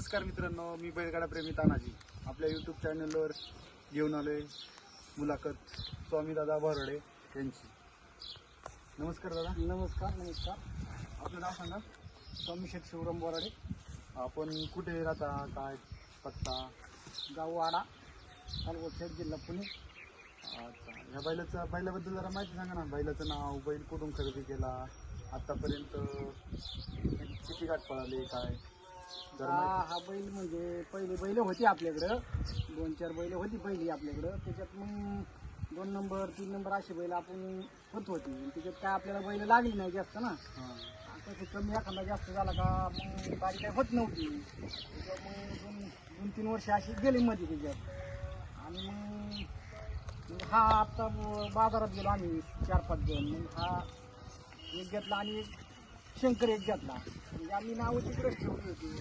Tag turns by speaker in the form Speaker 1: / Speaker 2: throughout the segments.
Speaker 1: नमस्कार मित्रांनो मी बैलगाडा प्रेमी तानाजी. आपल्या यूट्यूब चॅनलवर घेऊन आलोय मुलाखत स्वामी दादा भरोडे यांची. नमस्कार दादा.
Speaker 2: नमस्कार नमस्कार.
Speaker 1: आपलं नाव सांगा.
Speaker 2: स्वामी शेठ शिवराम बोराडे.
Speaker 1: आपण कुठे राहता काय पत्ता?
Speaker 2: गाव वाडा तालुका खेड जिल्हा पुणे.
Speaker 1: अच्छा ह्या बैलाचं बैलाबद्दल जरा माहिती सांगा ना. बैलाचं नाव बैल कुठून खरेदी केला? आतापर्यंत किती गाठ पळाले काय?
Speaker 2: हा हा बैल म्हणजे पहिले बैल होती आपल्याकडं. दोन चार बैल होती पहिली आपल्याकडं. त्याच्यात मग दोन नंबर तीन नंबर अशी बैल आपण होत होती. त्याच्यात काय आपल्याला बैल लागली नाही जास्त ना.
Speaker 1: हां.
Speaker 2: आता ते कमी एखादा जास्त झाला का मग गाडी काय होत नव्हती. त्याच्यात मग दोन दोन तीन वर्ष अशी गेली मध्ये त्याच्यात. आणि मग हा आता ब- बाजारात गेलो आम्ही चार पाच जण. मग हा एक घेतला आणि एक शंकर एक घेतला. म्हणजे आम्ही नावं तिकडेच ठेवली होती.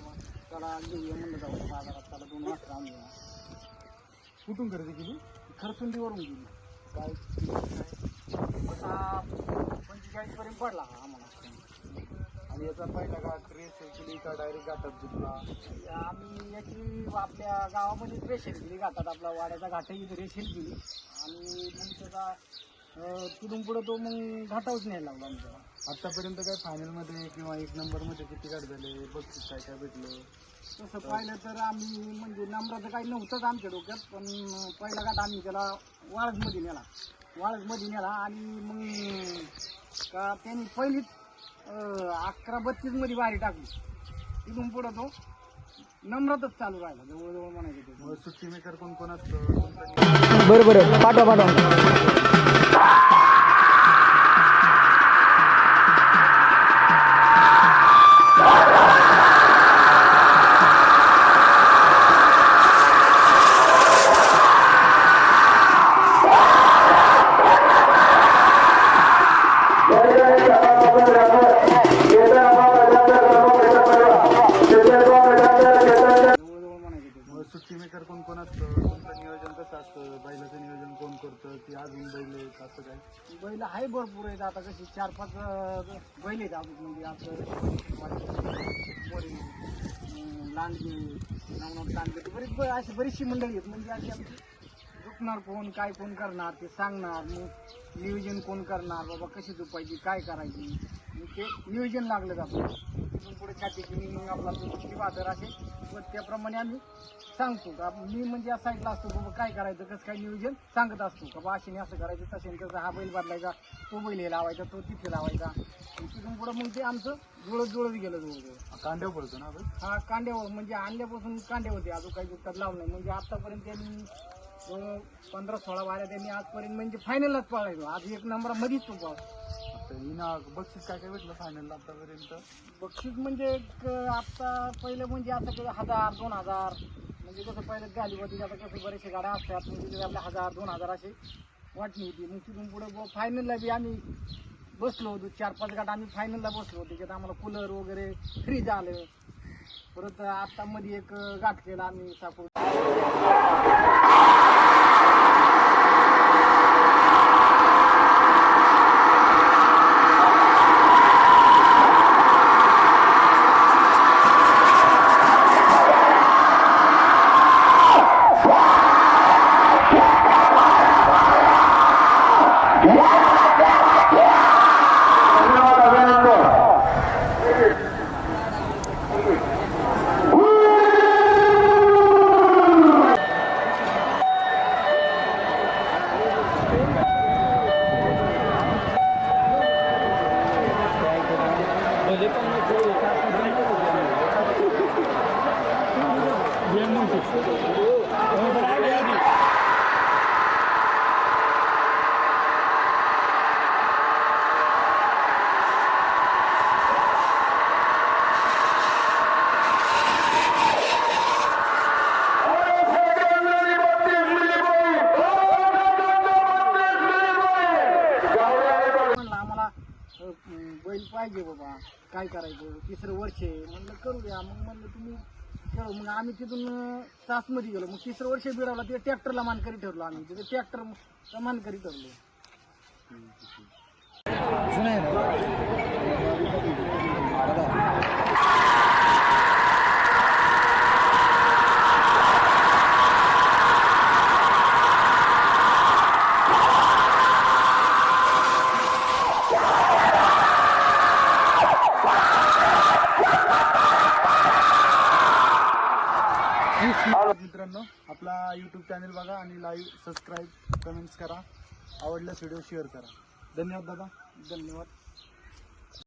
Speaker 2: त्याला घेऊया म्हणलं जाऊ बाजारात. त्याला दोन वाजता आणूया.
Speaker 1: कुठून खरेदी केली?
Speaker 2: खरसुंडीवरून गेली.
Speaker 1: काय काय?
Speaker 2: असा पंचेचाळीस पर्यंत पडला हा आम्हाला.
Speaker 1: आणि याचा पहिला घाट रेस केली का डायरेक्ट घाटात जिंकला
Speaker 2: आम्ही याची आपल्या गावामध्ये रेशील केली घाटात. आपला वाड्याचा घाटही रेशील केली आणि मग त्याचा तिथून पुढं तो मग घाटावच न्यायला लागला आमच्या
Speaker 1: आतापर्यंत काय फायनलमध्ये किंवा एक नंबरमध्ये किती गाठ झाले बक्षीस काय काय भेटलं?
Speaker 2: तसं पाहिलं तर आम्ही म्हणजे नम्राचं काही नव्हतंच आमच्या डोक्यात पण पहिला घाट आम्ही त्याला वाळजमध्ये नेला. वाळजमध्ये नेला आणि मग का त्यांनी पहिलीच अकरा बत्तीसमध्ये बाहेर टाकली. तिथून पुढं तो नम्रातच चालू राहिला जवळजवळ म्हणायचं
Speaker 1: सुट्टी मेकर कोण कोण असतं?
Speaker 2: बरं बरं. पाठवा पाठवा.
Speaker 1: करतं अजून बैल आहेत असं काय
Speaker 2: बैल आहे भरपूर आहेत आता कशी चार पाच बैल आहेत अजून म्हणजे आपलं लांडगे नवनाथ लांडगे बरीच ब- अशी बरीचशी मंडळी आहेत. म्हणजे अशी आमची झुकणार कोण काय कोण करणार ते सांगणार. मग नियोजन कोण करणार बाबा कशी झुपायची काय करायची. ते नियोजन लागलं जातं. घेऊन मग आपला तो किती बाजार असेल व त्याप्रमाणे आम्ही सांगतो का मी म्हणजे या साईडला असतो बाबा काय करायचं कसं काय नियोजन सांगत असतो का बा अशाने असं करायचं तशाने कसं हा बैल बदलायचा तो बैल हे लावायचा तो तिथे लावायचा. तिथून पुढं मग ते आमचं जुळत जुळत गेलं जवळजवळ.
Speaker 1: कांड्यावर पडतो ना आपण?
Speaker 2: हा कांड्यावर म्हणजे आणल्यापासून होते अजून काही दुःखात लावलं नाही. म्हणजे आतापर्यंत त्यांनी पंधरा सोळा बाऱ्या त्यांनी आजपर्यंत म्हणजे फायनलच पाळायचो. आज एक नंबर मध्येच तो पाळ
Speaker 1: आता हिना बक्षीस काय काय भेटलं फायनलला आतापर्यंत?
Speaker 2: बक्षीस म्हणजे एक आता पहिलं म्हणजे आता कसं हजार दोन हजार. म्हणजे कसं पहिलं गाडी होती आता कसं बरेचसे गाड्या असतात म्हणजे आपल्या हजार दोन हजार असे वाटणी होती. मग तिथून पुढे फायनलला बी आम्ही बसलो होतो चार पाच गाठ आम्ही फायनलला बसलो त्याच्यात आम्हाला कूलर वगैरे फ्री झालं. परत आता मध्ये एक गाठ केला आम्ही साकूर म्हणलं आम्हाला अं, बैल पाहिजे बाबा. काय करायचं? तिसरं वर्ष आहे. म्हणलं करू द्या मग म्हणलं तुम्ही ठेवलं मग आम्ही तिथून तासमध्ये गेलो. मग तिसरं वर्ष बिडावला तिथे ट्रॅक्टरला मानकरी ठरलो आम्ही. तिथे ट्रॅक्टर मानकरी ठरलो.
Speaker 1: मित्रांनो आपला यूट्यूब चॅनल बघा आणि लाईव्ह सबस्क्राईब कमेंट्स करा. आवडल्यास व्हिडिओ शेअर करा. धन्यवाद दादा.
Speaker 2: धन्यवाद.